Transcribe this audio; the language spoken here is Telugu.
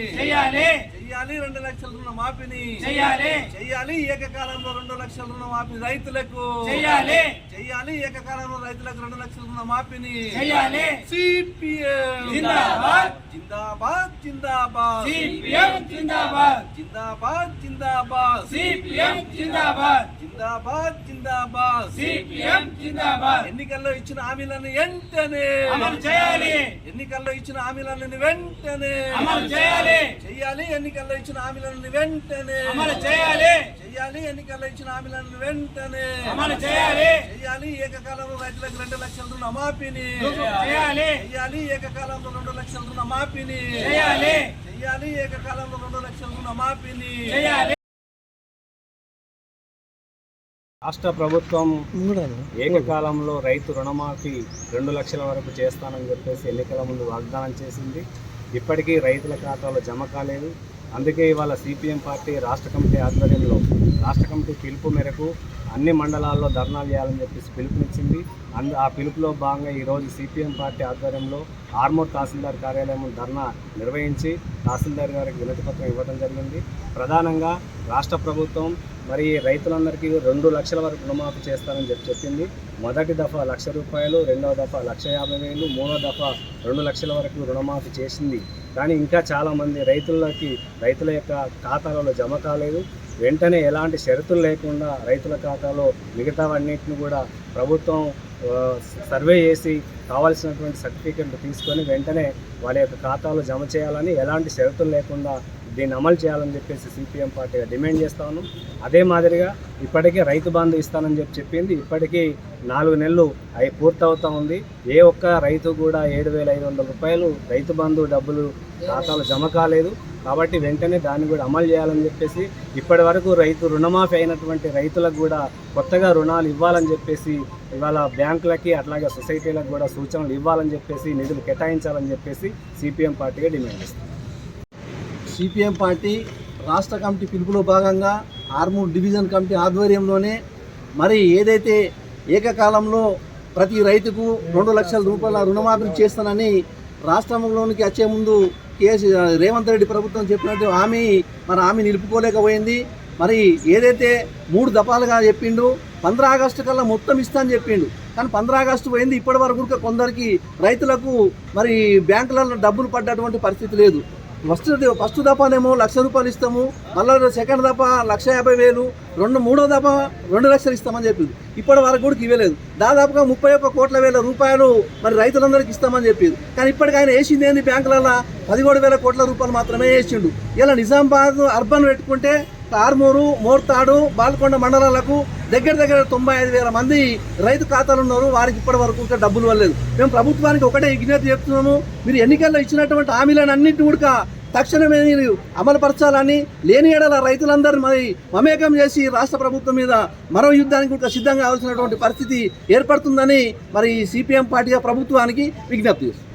చేయాలి. చెయ్యాలి రెండు లక్షల రుణ మాఫీని. చేయాలి. చెయ్యాలి ఏకకాలంలో రెండు లక్షల రుణ మాఫీ రైతులకు. చేయాలి. చెయ్యాలి ఏకకాలంలో రైతులకు రెండు లక్షల రుణ మాఫీని. చేయాలి. సిపిఎం. జిందాబాద్. జిందాబాద్ జిందాబాద్. సిపిఎం జిందాబాద్. జిందాబాద్ జిందాబాద్. సిపిఎం జిందాబాద్. జిందాబాద్ జిందాబాద్. సిపిఎం జిందాబాద్. ఎన్నికల్లో ఇచ్చిన హామీలను వెంటనే అమలు చేయాలి. ఎన్నికల్లో ఇచ్చిన హామీలను వెంటనే అమలు చేయాలి. చెయ్యాలి ఎన్నికల్లో ఇచ్చిన హామీలను వెంటనే అమలు చేయాలి. చెయ్యాలి ఎన్నికల్లో ఇచ్చిన హామీలను వెంటనే అమలు చేయాలి. చెయ్యాలి ఏకకాలంలో రైతులకు రెండు లక్షల రుణ మాఫీని చేయాలి. చెయ్యాలి ఏకకాలంలో రెండు లక్షల రుణ మాఫీని చేయాలి. చెయ్యాలి ఏకకాలంలో రెండు లక్షల రుణ మాఫీని చేయాలి. రాష్ట్ర ప్రభుత్వం ఏకకాలంలో రైతు రుణమాఫీ రెండు లక్షల వరకు చేస్తానని చెప్పేసి ఎన్నికల ముందు వాగ్దానం చేసింది. ఇప్పటికీ రైతుల ఖాతాలో జమ కాలేదు. అందుకే ఇవాళ సిపిఎం పార్టీ రాష్ట్ర కమిటీ ఆధ్వర్యంలో రాష్ట్ర కమిటీ పిలుపు మేరకు అన్ని మండలాల్లో ధర్నాలు చేయాలని చెప్పేసి పిలుపునిచ్చింది. అందు ఆ పిలుపులో భాగంగా ఈరోజు సిపిఎం పార్టీ ఆధ్వర్యంలో ఆర్మూర్ తహసీల్దార్ కార్యాలయం ధర్నా నిర్వహించి తహసీల్దార్ గారికి వినతి పత్రం ఇవ్వడం జరిగింది. ప్రధానంగా రాష్ట్ర ప్రభుత్వం మరి రైతులందరికీ రెండు లక్షల వరకు రుణమాఫీ చేస్తారని చెప్పి చెప్పింది. మొదటి దఫా లక్ష రూపాయలు రెండవ దఫా లక్ష యాభై వేలు మూడో దఫా రెండు లక్షల వరకు రుణమాఫీ చేసింది. కానీ ఇంకా చాలామంది రైతులకి రైతుల యొక్క ఖాతాలలో జమ కాలేదు. వెంటనే ఎలాంటి షరతులు లేకుండా రైతుల ఖాతాలో మిగతావన్నిటిని కూడా ప్రభుత్వం సర్వే చేసి కావాల్సినటువంటి సర్టిఫికెట్లు తీసుకొని వెంటనే వాళ్ళ యొక్క ఖాతాలో జమ చేయాలని ఎలాంటి షరతులు లేకుండా దీన్ని అమలు చేయాలని చెప్పేసి సిపిఎం పార్టీగా డిమాండ్ చేస్తా ఉన్నాం. అదే మాదిరిగా ఇప్పటికే రైతు బంధు ఇస్తానని చెప్పి చెప్పింది. ఇప్పటికీ నాలుగు నెలలు అవి పూర్తవుతా ఉంది. ఏ ఒక్క రైతు కూడా ఏడు వేల ఐదు వందల రూపాయలు రైతు బంధు డబ్బులు ఖాతాలో జమ కాలేదు. కాబట్టి వెంటనే దాన్ని కూడా అమలు చేయాలని చెప్పేసి ఇప్పటి వరకు రైతు రుణమాఫీ అయినటువంటి రైతులకు కూడా కొత్తగా రుణాలు ఇవ్వాలని చెప్పేసి ఇవాళ బ్యాంకులకి అట్లాగే సొసైటీలకు కూడా సూచనలు ఇవ్వాలని చెప్పేసి నిధులు కేటాయించాలని చెప్పేసి సిపిఎం పార్టీగా డిమాండ్ చేస్తుంది. సిపిఎం పార్టీ రాష్ట్ర కమిటీ పిలుపులో భాగంగా ఆర్మూర్ డివిజన్ కమిటీ ఆధ్వర్యంలోనే మరి ఏదైతే ఏకకాలంలో ప్రతి రైతుకు రెండు లక్షల రూపాయల రుణమాఫీ చేస్తానని రాష్ట్రంలోనికి వచ్చే ముందు కేసు రేవంత్ రెడ్డి ప్రభుత్వం చెప్పినట్టు హామీ మరి హామీ నిలుపుకోలేకపోయింది. మరి ఏదైతే మూడు దఫాలుగా చెప్పిండు పంద్రా ఆగస్టు కల్లా మొత్తం ఇస్తా అని చెప్పిండు. కానీ పంద్రా ఆగస్టు పోయింది ఇప్పటి వరకు కొందరికి రైతులకు మరి బ్యాంకులలో డబ్బులు పడ్డటువంటి పరిస్థితి లేదు. ఫస్ట్ ఫస్ట్ దఫానేమో లక్ష రూపాయలు ఇస్తాము మళ్ళీ సెకండ్ దఫా లక్ష యాభై వేలు రెండు మూడో దఫా రెండు లక్షలు ఇస్తామని చెప్పింది. ఇప్పటి వరకు కూడా ఇవ్వలేదు. దాదాపుగా ముప్పై ఒక్క కోట్ల వేల రూపాయలు మరి రైతులందరికీ ఇస్తామని చెప్పింది. కానీ ఇప్పటికి ఆయన వేసింది ఏంది బ్యాంకులలో పదిహేడు వేల కోట్ల రూపాయలు మాత్రమే వేసిండు. ఇలా నిజామాబాద్ అర్బన్ పెట్టుకుంటే ఆర్మూరు మోర్తాడు బాల్కొండ మండలాలకు దగ్గర దగ్గర తొంభై ఐదు వేల మంది రైతు ఖాతాలు ఉన్నారు. వారికి ఇప్పటి వరకు ఇంకా డబ్బులు ఇవ్వలేదు. మేము ప్రభుత్వానికి ఒకటే విజ్ఞప్తి చెప్తున్నాము. మీరు ఎన్నికల్లో ఇచ్చినటువంటి హామీలను అన్నింటి కూడా తక్షణమే మీరు అమలుపరచాలని లేని ఏడల రైతులందరూ మరి మమేకం చేసి రాష్ట్ర ప్రభుత్వం మీద మరో యుద్ధానికి కూడా సిద్ధంగా కావాల్సినటువంటి పరిస్థితి ఏర్పడుతుందని మరి సిపిఎం పార్టీగా ప్రభుత్వానికి విజ్ఞప్తి చేస్తుంది